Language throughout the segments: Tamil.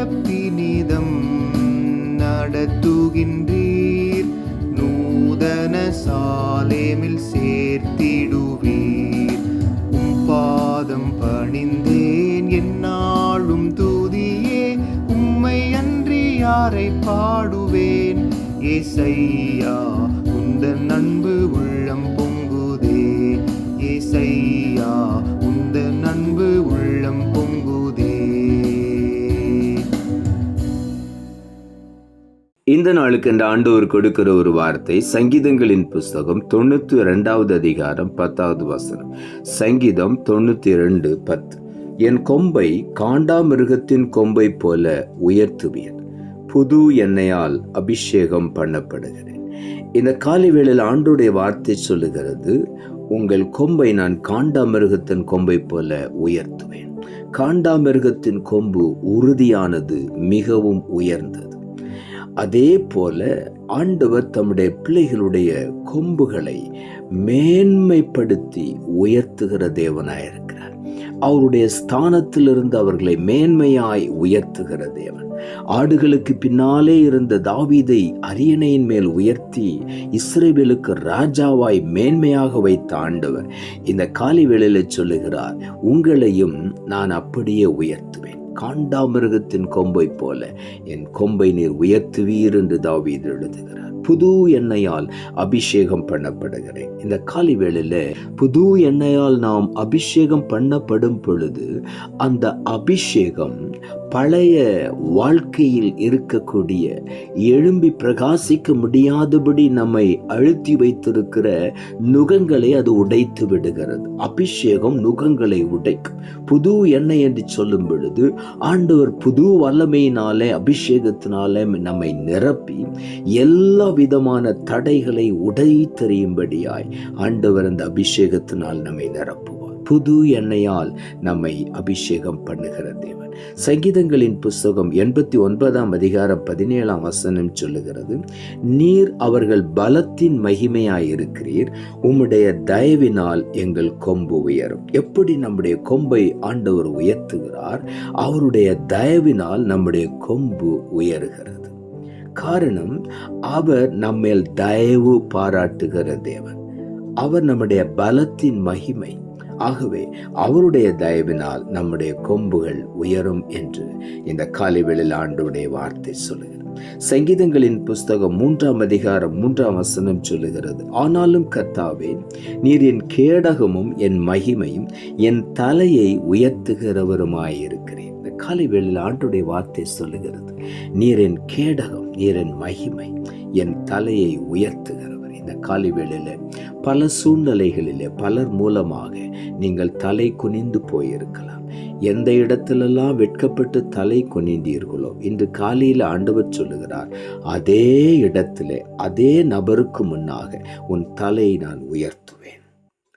நிரப்பினிதம் நடத்துகின்றீர். நூதன சாலேமில் சேர்த்திடுவீர். உம் பாதம் பணிந்தேன் என்னாலும் தூதியே. உம்மை அன்றி யாரை பாடுவேன்? ஏசையா இந்த நாளுக்கு இந்த ஆண்டவர் கொடுக்கிற ஒரு வார்த்தை சங்கீதங்களின் புஸ்தகம் தொண்ணூற்றி ரெண்டாவது அதிகாரம் பத்தாவது வசனம். சங்கீதம் தொண்ணூற்றி ரெண்டு பத்து. என் கொம்பை காண்டாமிருகத்தின் கொம்பை போல உயர்த்துவேன் புது எண்ணெயால் அபிஷேகம் பண்ணப்படுகிறேன். இந்த காலை வேளையில் ஆண்டுடைய வார்த்தை சொல்லுகிறது உங்கள் கொம்பை நான் காண்டாமிருகத்தின் கொம்பை போல உயர்த்துவேன். காண்டாமிருகத்தின் கொம்பு உறுதியானது மிகவும் உயர்ந்தது. அதே போல ஆண்டவர் தம்முடைய பிள்ளைகளுடைய கொம்புகளை மேன்மைப்படுத்தி உயர்த்துகிற தேவனாயிருக்கிறார் அவருடைய ஸ்தானத்திலிருந்து அவர்களை மேன்மையாய் உயர்த்துகிற தேவன். ஆடுகளுக்கு பின்னாலே இருந்த தாவீதை அரியணையின் மேல் உயர்த்தி இஸ்ரேவேலுக்கு ராஜாவாய் மேன்மையாக வைத்த ஆண்டவர் இந்த காலை வேளையில் சொல்லுகிறார் உங்களையும் நான் அப்படியே உயர்த்துவேன். காண்டாமிருகத்தின் கொம்பை போல என் கொம்பை நீர் உயர்த்துவீர் என்று தாவீது எழுதுகிறார். புது எண்ணெயால் அபிஷேகம் பண்ணப்படுகிறேன். இந்த காலை வேளையில் புது எண்ணெயால் நாம் அபிஷேகம் பண்ணப்படும் பொழுது அந்த அபிஷேகம் பழைய வாழ்க்கையில் இருக்கக்கூடிய எழும்பி பிரகாசிக்க முடியாதபடி நம்மை அழுத்தி வைத்திருக்கிற நுகங்களை அது உடைத்து விடுகிறது. அபிஷேகம் நுகங்களை உடைக்கும். புது எண்ணெய் என்று சொல்லும் பொழுது ஆண்டவர் புது வல்லமையினாலே அபிஷேகத்தினாலே நம்மை நிரப்பி எல்லா விதமான தடைகளை உடைத்தறியும்படியாய் ஆண்டவர் அந்த அபிஷேகத்தினால் நம்மை நிரப்பும் புது எண்ணெயால் நம்மை அபிஷேகம் பண்ணுகிற தேவன். சங்கீதங்களின் புஸ்தகம் எண்பத்தி ஒன்பதாம் அதிகாரம் பதினேழாம் வசனம் சொல்லுகிறது நீர் அவர்கள் பலத்தின் மகிமையாயிருக்கிறீர் உம்முடைய தயவினால் எங்கள் கொம்பு உயரும். எப்படி நம்முடைய கொம்பை ஆண்டவர் உயர்த்துகிறார் அவருடைய தயவினால் நம்முடைய கொம்பு உயருகிறது. காரணம் அவர் நம்மேல் தயவு பாராட்டுகிற தேவன். அவர் நம்முடைய பலத்தின் மகிமை ஆகவே அவருடைய தயவினால் நம்முடைய கொம்புகள் உயரும் என்று இந்த காலைவெளியில் ஆண்டுடைய வார்த்தை சொல்லுகிறது. சங்கீதங்களின் புஸ்தகம் மூன்றாம் அதிகாரம் மூன்றாம் வசனம் சொல்லுகிறது ஆனாலும் கர்த்தாவே நீர் என் கேடகமும் என் மகிமையும் என் தலையை உயர்த்துகிறவருமாயிருக்கிறேன் இந்த காலை வேளையில் ஆண்டுடைய வார்த்தை சொல்லுகிறது நீர் என் கேடகம் நீர் என் மகிமை என் தலையை உயர்த்துகிறவர். இந்த காலை வேளையில பல சூழ்நிலைகளிலே பலர் மூலமாக நீங்கள் தலை குனிந்து போயிருக்கலாம். எந்த இடத்திலெல்லாம் வெட்கப்பட்டு தலை குனிந்தீர்களோ இன்று காலையில் ஆண்டவர் சொல்லுகிறார் அதே இடத்திலே அதே நபருக்கு முன்னாக உன் தலையை நான் உயர்த்துவேன்.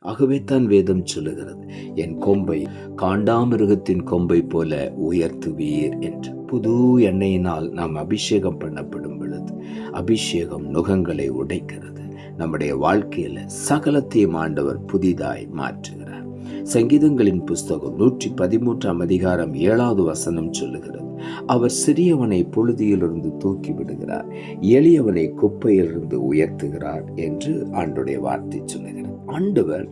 ஆகவே தான் வேதம் சொல்லுகிறது என் கொம்பை காண்டாமிருகத்தின் கொம்பை போல உயர்த்துவீர் என்று. புது எண்ணெயினால் நாம் அபிஷேகம் பண்ணப்படும் பொழுது அபிஷேகம் நுகங்களை உடைக்கிறது. நம்முடைய வாழ்க்கையில் சகலத்தையும் ஆண்டவர் புதிதாய் மாற்றுகிறார். சங்கீதங்களின் புஸ்தகம் நூற்றி பதிமூன்றாம் அதிகாரம் ஏழாவது வசனம் சொல்லுகிறது. அவர் சிறியவனை புழுதியிலிருந்து தூக்கி விடுகிறார் எளியவனை குப்பையிலிருந்து உயர்த்துகிறார் என்று ஆண்டுடைய வார்த்தை சொல்லுகிறார் ஆண்டவர்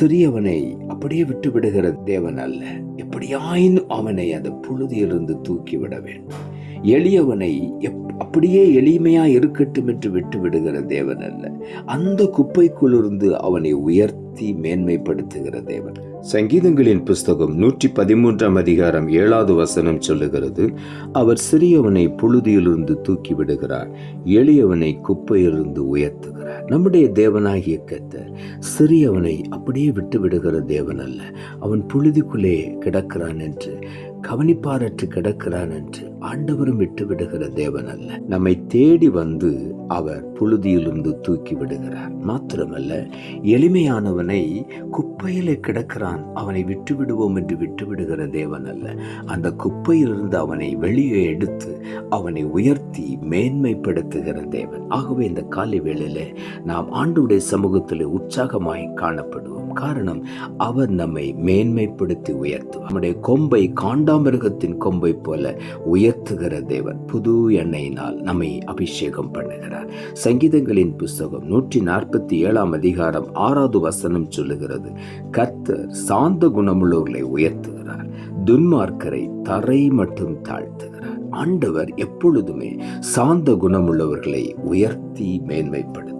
சிறியவனை அப்படியே விட்டு விடுகிற தேவன் அல்ல. எப்படியாயினும் அவனை அந்த புழுதியிலிருந்து தூக்கி விட வேண்டும். எளியவனை எப் அப்படியே எளிமையா இருக்கட்டும் என்று விட்டு விடுகிற தேவன் அல்ல. அந்த குப்பைக்குள்ளிருந்து அவனை உயர்த்தி மேன்மைப்படுத்துகிற தேவன். சங்கீதங்களின் புஸ்தகம் நூற்றி பதிமூன்றாம் அதிகாரம் ஏழாவது வசனம் சொல்லுகிறது அவர் சிறியவனை புழுதியிலிருந்து தூக்கி விடுகிறார் எளியவனை குப்பையிலிருந்து உயர்த்துகிறார். நம்முடைய தேவனாகிய கத்தர் சிறியவனை அப்படியே விட்டு விடுகிற தேவன் அல்ல. அவன் புழுதிக்குள்ளே கிடக்கிறான் என்று கவனிப்பாரற்று கிடக்கிறான் என்று ஆண்டவரும் விட்டு விடுகிற தேவன் அல்ல. நம்மை தேடி வந்து அவர் புழுதியிலிருந்து தூக்கி விடுகிறார். மாத்திரமல்ல எளிமையானவனை குப்பையிலே கிடக்கிறான். அவனை விட்டு விடுவோம் என்று விட்டு விடுகிற தேவன் அல்ல. அந்த குப்பையிலிருந்து அவனை வெளியே எடுத்து அவனை உயர்த்தி மேன்மைப்படுத்துகிற தேவன். ஆகவே இந்த காலை வேளையில நாம் ஆண்டுடைய சமூகத்தில் உற்சாகமாய் காணப்படுவோம். காரணம் அவர் நம்மை மேன்மைப்படுத்தி உயர்த்துவார். நம்முடைய கொம்பை காண்டாமிருகத்தின் கொம்பை போல உயர்த்துகிற தேவன் புது எண்ணெயினால் நம்மை அபிஷேகம் பண்ணுகிறார். சங்கீதங்களின் புஸ்தகம் நூற்றி நாற்பத்தி ஏழாம் அதிகாரம் ஆறாவது வசனம் சொல்லுகிறது கர்த்தர் சாந்த குணமுள்ளவர்களை உயர்த்துகிறார் துன்மார்க்கரை தரை மட்டும் தாழ்த்துகிறார். ஆண்டவர் எப்பொழுதுமே சாந்த குணமுள்ளவர்களை உயர்த்தி மேன்மைப்படுத்த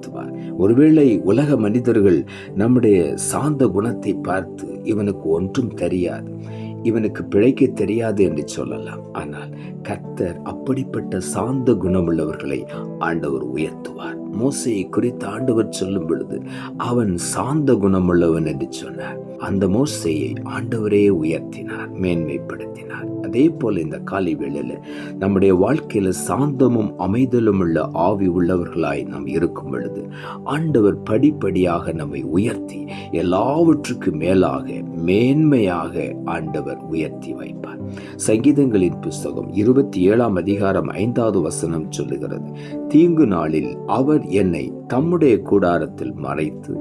ஒருவேளை உலக மனிதர்கள் நம்முடைய சாந்த குணத்தை பார்த்து இவனுக்கு ஒன்றும் தெரியாது இவனுக்கு பிழைக்க தெரியாது என்று சொல்லலாம். ஆனால் கர்த்தர் அப்படிப்பட்ட சாந்த குணமுள்ளவர்களை ஆண்டவர் உயர்த்துவார். மோசையை குறித்து ஆண்டவர் சொல்லும் பொழுது அவன் சாந்த குணமுள்ளவன் என்று சொன்னார். அந்த மோசையை ஆண்டவரே உயர்த்தினார் மேன்மைப்படுத்தினார். அதே போல இந்த காலை வேளையில் நம்முடைய வாழ்க்கையில சாந்தமும் அமைதலும் உள்ள ஆவி உள்ளவர்களாய் நாம் இருக்கும் பொழுது ஆண்டவர் படிப்படியாக நம்மை உயர்த்தி எல்லாவற்றுக்கு மேலாக மேன்மையாக ஆண்டவர் உயர்த்தி வைப்பார். சங்கீதங்களின் புஸ்தகம் இருபத்தி ஏழாம் அதிகாரம் ஐந்தாவது வசனம் சொல்லுகிறது தீங்கு நாளில் அவர் என்னை தம்முடைய கூடாரத்தில் மறைத்து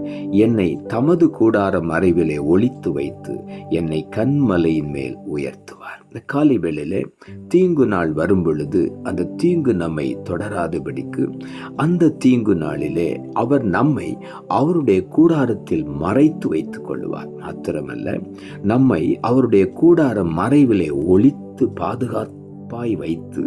என்னை தமது கூடார மறைவிலே ஒழித்து வைத்து என்னை கண்மலையின் மேல் உயர்த்துவார். இந்த காலை வேளையிலே தீங்கு நாள் வரும் பொழுது அந்த தீங்கு நம்மை தொடராதபடிக்கு அந்த தீங்கு நாளிலே அவர் நம்மை அவருடைய கூடாரத்தில் மறைத்து வைத்துக் கொள்வார் மாத்திரமல்ல நம்மை அவருடைய கூடார மறைவிலே ஒழித்து பாதுகாப்பாய் வைத்து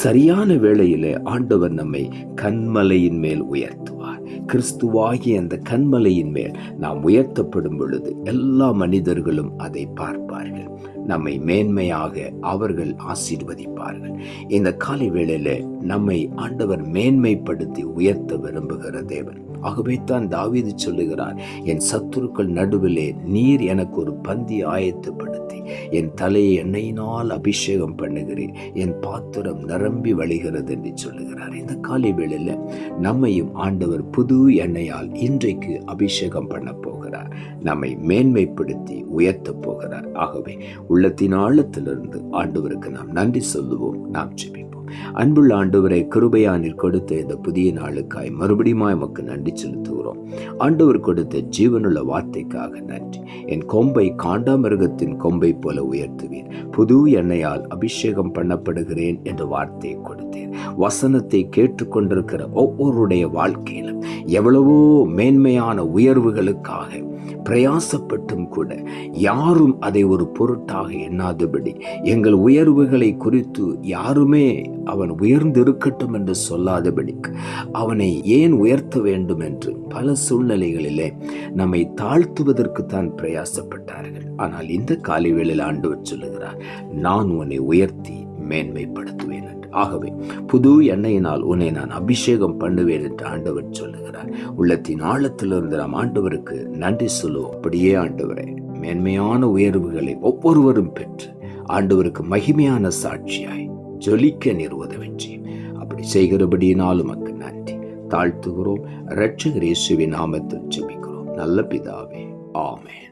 சரியான வேளையிலே ஆண்டவர் நம்மை கண்மலையின் மேல் உயர்த்துவார். கிறிஸ்துவாகிய அந்த கண்மலையின் மேல் நாம் உயர்த்தப்படும் பொழுது எல்லா மனிதர்களும் அதை பார்ப்பார்கள். நம்மை மேன்மையாக அவர்கள் ஆசீர்வதிப்பார்கள். இந்த காலை வேளையில் நம்மை ஆண்டவர் மேன்மைப்படுத்தி உயர்த்த விரும்புகிற தேவன். ஆகவே தான் தாவீது சொல்லுகிறார் என் சத்துருக்கள் நடுவிலே நீர் எனக்கு ஒரு பந்தி ஆயத்தப்படுத்தி என் தலையை எண்ணெயினால் அபிஷேகம் பண்ணுகிறேன் என் பாத்திரம் நிரம்பி வழிகிறது என்று சொல்லுகிறார். இந்த காலை வேளையில் நம்மையும் ஆண்டவர் புது எண்ணெயால் இன்றைக்கு அபிஷேகம் பண்ண போகிறார். நம்மை மேன்மைப்படுத்தி உயர்த்தப் போகிறார். ஆகவே உள்ளத்தின் ஆழத்திலிருந்து ஆண்டவருக்கு நாம் நன்றி சொல்லுவோம் நாம் ஜெபிப்போம். அன்புள்ள ஆண்டவரை கிருபையானில் கொடுத்த இந்த புதிய நாளுக்காய் மறுபடியும் எமக்கு நன்றி செலுத்துகிறோம். ஆண்டவர் கொடுத்த ஜீவனுள்ள வார்த்தைக்காக நன்றி. என் கொம்பை காண்டாமிருகத்தின் கொம்பை போல உயர்த்துவேன் புது எண்ணெயால் அபிஷேகம் பண்ணப்படுகிறேன் என்ற வார்த்தையை கொடுத்தேன் வசனத்தை கேட்டுக்கொண்டிருக்கிற ஒவ்வொருடைய வாழ்க்கையிலும் எவ்வளவோ மேன்மையான உயர்வுகளுக்காக பிரயாசப்பட்டும் கூட யாரும் அதை ஒரு பொருட்டாக எண்ணாதபடி எங்கள் உயர்வுகளை குறித்து யாருமே அவன் உயர்ந்திருக்கட்டும் என்று சொல்லாதபடிக்கு அவனை ஏன் உயர்த்த வேண்டும் என்று பல சூழ்நிலைகளிலே நம்மை தாழ்த்துவதற்கு தான் பிரயாசப்பட்டார்கள். ஆனால் இந்த காலை வேளையில் ஆண்டவர் சொல்லுகிறார் நான் உன்னை உயர்த்தி மேன்மைப்படுத்துவேன் ஆகவே புது எண்ணெயினால் உன்னை நான் அபிஷேகம் பண்ணுவேன் என்று ஆண்டவர் சொல்லுகிறார். உள்ளத்தின் ஆழத்திலிருந்து நாம் ஆண்டவருக்கு நன்றி சொல்லுவோம். அப்படியே ஆண்டவரை மேன்மையான உயர்வுகளை ஒவ்வொருவரும் பெற்று ஆண்டவருக்கு மகிமையான சாட்சியாய் ஜொலிக்க நிறுவத வெற்றி அப்படி செய்கிறபடியினால் உமக்கு நன்றி. தாழ்த்துகிறோம். இரட்சகர் இயேசுவின் நாமத்தில் ஜெபிக்கிறோம். நல்ல பிதாவே ஆமென்.